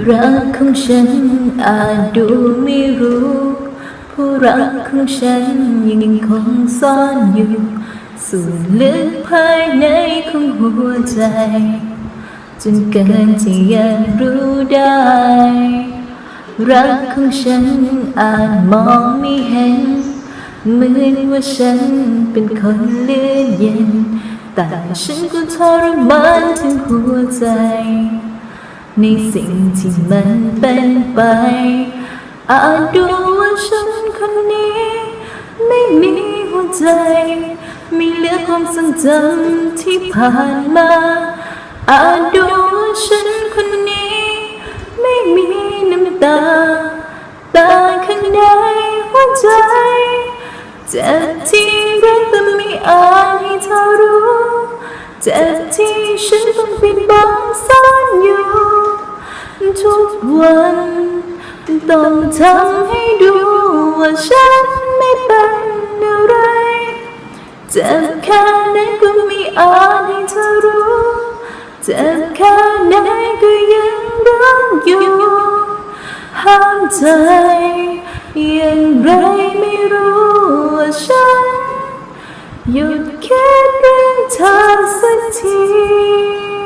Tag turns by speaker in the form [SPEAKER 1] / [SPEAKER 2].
[SPEAKER 1] รักของฉันอาจดูไม่รู้ ผู้รักของฉันยังคงซ่อนอยู่ ส่วนลึกภายในของหัวใจ จนเกินที่จะรู้ได้ รักของฉันอาจมองไม่เห็นเหมือนว่าฉันเป็นคนเลื่อนเย็น แต่ฉันก็ทรมานทั้งหัวใจ ในสิ่งที่มันเป็นไป อาจดูว่าฉันคนนี้ ไม่มีหัวใจ ไม่เหลือความทรงจำที่ผ่านมา อาจดูว่าฉันคนนี้ ไม่มีน้ำตา ตาข้างในหัวใจเจ็บที่รักแต่ไม่อาจให้เธอรู้เจ็บที่ฉันต้องปิดบังซ่อน ทุกวันต้องทำให้ดูว่าฉันไม่เป็นอะไรเจ็บแค่ไหนก็ไม่อาจให้เธอรู้เจ็บแค่ไหนก็ยังรักอยู่ห้ามใจย่างไรไม่รู้ว่าฉันหยุดคิด